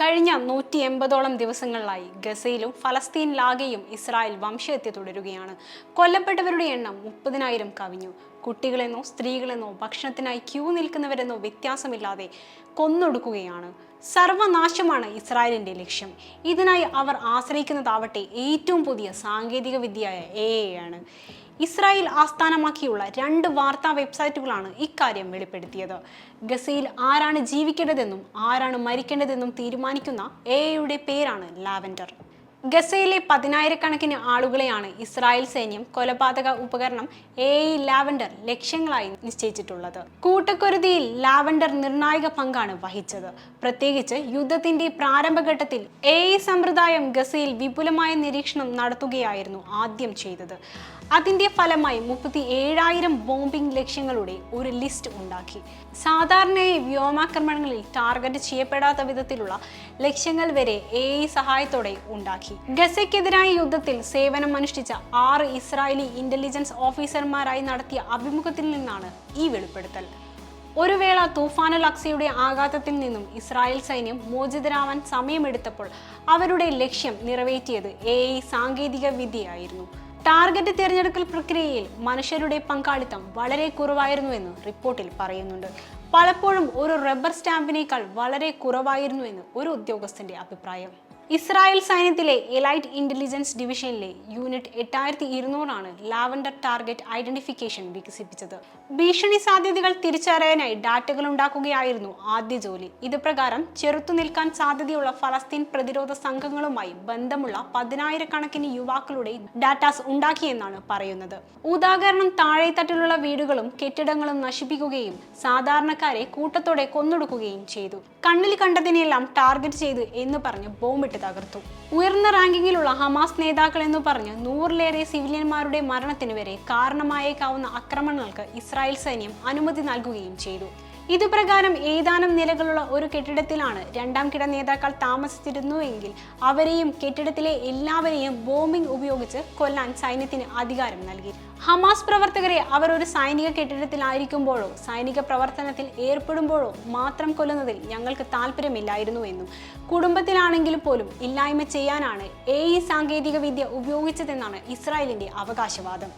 കഴിഞ്ഞ നൂറ്റി എൺപതോളം ദിവസങ്ങളിലായി ഗസയിലും ഫലസ്തീനിലാകെയും ഇസ്രായേൽ വംശഹത്യ തുടരുകയാണ്. കൊല്ലപ്പെട്ടവരുടെ എണ്ണം മുപ്പതിനായിരം കവിഞ്ഞു. കുട്ടികളെന്നോ സ്ത്രീകളെന്നോ ഭക്ഷണത്തിനായി ക്യൂ നിൽക്കുന്നവരെന്നോ വ്യത്യാസമില്ലാതെ കൊന്നൊടുക്കുകയാണ്. സർവനാശമാണ് ഇസ്രായേലിന്റെ ലക്ഷ്യം. ഇതിനായി അവർ ആശ്രയിക്കുന്നതാവട്ടെ ഏറ്റവും പുതിയ സാങ്കേതിക വിദ്യയായ എ ആണ്. ഇസ്രായേൽ ആസ്ഥാനമാക്കിയുള്ള രണ്ട് വാർത്താ വെബ്സൈറ്റുകളാണ് ഇക്കാര്യം വെളിപ്പെടുത്തിയത്. ഗസയിൽ ആരാണ് ജീവിക്കേണ്ടതെന്നും ആരാണ് മരിക്കേണ്ടതെന്നും തീരുമാനിക്കുന്ന എയുടെ പേരാണ് ലാവൻഡർ. ഗസയിലെ പതിനായിരക്കണക്കിന് ആളുകളെയാണ് ഇസ്രായേൽ സൈന്യം കൊലപാതക ഉപകരണം എ ലാവൻഡർ ലക്ഷ്യങ്ങളായി നിശ്ചയിച്ചിട്ടുള്ളത്. കൂട്ടക്കുരുതിയിൽ ലാവൻഡർ നിർണായക പങ്കാണ് വഹിച്ചത്. പ്രത്യേകിച്ച് യുദ്ധത്തിന്റെ പ്രാരംഭഘട്ടത്തിൽ എ സമ്പ്രദായം ഗസയിൽ വിപുലമായ നിരീക്ഷണം നടത്തുകയായിരുന്നു ആദ്യം ചെയ്തത്. അതിന്റെ ഫലമായി മുപ്പത്തി ഏഴായിരം ബോംബിംഗ് ലക്ഷ്യങ്ങളുടെ ഒരു ലിസ്റ്റ് ഉണ്ടാക്കി. സാധാരണയായി വ്യോമാക്രമണങ്ങളിൽ ടാർഗറ്റ് ചെയ്യപ്പെടാത്ത വിധത്തിലുള്ള ലക്ഷ്യങ്ങൾ വരെ എ സഹായത്തോടെ ഉണ്ടാക്കി. ഗസയ്ക്കെതിരായ യുദ്ധത്തിൽ സേവനം അനുഷ്ഠിച്ച ആറ് ഇസ്രായേലി ഇന്റലിജൻസ് ഓഫീസർമാരായി നടത്തിയ അഭിമുഖത്തിൽ നിന്നാണ് ഈ വെളിപ്പെടുത്തൽ. ഒരു വേള തൂഫാനുൽ അക്സയുടെ ആഘാതത്തിൽ നിന്നും ഇസ്രായേൽ സൈന്യം മോചിതരാവാൻ സമയമെടുത്തപ്പോൾ അവരുടെ ലക്ഷ്യം നിറവേറ്റിയത് എ സാങ്കേതിക വിദ്യയായിരുന്നു. ടാർഗറ്റ് തിരഞ്ഞെടുക്കൽ പ്രക്രിയയിൽ മനുഷ്യരുടെ പങ്കാളിത്തം വളരെ കുറവായിരുന്നുവെന്ന് റിപ്പോർട്ടിൽ പറയുന്നുണ്ട്. പലപ്പോഴും ഒരു റബ്ബർ സ്റ്റാമ്പിനേക്കാൾ വളരെ കുറവായിരുന്നുവെന്ന് ഒരു ഉദ്യോഗസ്ഥന്റെ അഭിപ്രായം. ഇസ്രായേൽ സൈന്യത്തിലെ എലൈറ്റ് ഇന്റലിജൻസ് ഡിവിഷനിലെ യൂണിറ്റ് എട്ടായിരത്തി ഇരുന്നൂറാണ് ലാവൻഡർ ടാർഗറ്റ് ഐഡന്റിഫിക്കേഷൻ വികസിപ്പിച്ചത്. ഭീഷണി സാധ്യതകൾ തിരിച്ചറിയാനായി ഡാറ്റകൾ ഉണ്ടാക്കുകയായിരുന്നു ആദ്യ ജോലി. ഇത് പ്രകാരം ചെറുത്തു നിൽക്കാൻ സാധ്യതയുള്ള ഫലസ്തീൻ പ്രതിരോധ സംഘങ്ങളുമായി ബന്ധമുള്ള പതിനായിരക്കണക്കിന് യുവാക്കളുടെ ഡാറ്റാസ് ഉണ്ടാക്കിയെന്നാണ് പറയുന്നത്. ഉദാഹരണം താഴെത്തട്ടിലുള്ള വീടുകളും കെട്ടിടങ്ങളും നശിപ്പിക്കുകയും സാധാരണക്കാരെ കൂട്ടത്തോടെ കൊന്നൊടുക്കുകയും ചെയ്തു. കണ്ണിൽ കണ്ടതിനെല്ലാം ടാർഗറ്റ് ചെയ്തു എന്ന് പറഞ്ഞ് ബോംബിട്ട് തകർത്തു. ഉയർന്ന റാങ്കിങ്ങിലുള്ള ഹമാസ് നേതാക്കൾ എന്ന് പറഞ്ഞ് നൂറിലേറെ സിവിലിയന്മാരുടെ മരണത്തിന് വരെ കാരണമായേക്കാവുന്ന ആക്രമണങ്ങൾക്ക് ഇസ്രായേൽ സൈന്യം അനുമതി നൽകുകയും ചെയ്തു. ഇതുപ്രകാരം ഏതാനും നിലകളുള്ള ഒരു കെട്ടിടത്തിലാണ് രണ്ടാം കിട നേതാക്കൾ താമസിച്ചിരുന്നുവെങ്കിൽ അവരെയും കെട്ടിടത്തിലെ എല്ലാവരെയും ബോംബിംഗ് ഉപയോഗിച്ച് കൊല്ലാൻ സൈന്യത്തിന് അധികാരം നൽകി. ഹമാസ് പ്രവർത്തകരെ അവർ ഒരു സൈനിക കെട്ടിടത്തിലായിരിക്കുമ്പോഴോ സൈനിക പ്രവർത്തനത്തിൽ ഏർപ്പെടുമ്പോഴോ മാത്രം കൊല്ലുന്നതിൽ ഞങ്ങൾക്ക് താല്പര്യമില്ലായിരുന്നു എന്നും കുടുംബത്തിലാണെങ്കിൽ പോലും ഇല്ലായ്മ ചെയ്യാനാണ് എ ഈ സാങ്കേതിക വിദ്യ ഉപയോഗിച്ചതെന്നാണ് ഇസ്രായേലിന്റെ അവകാശവാദം.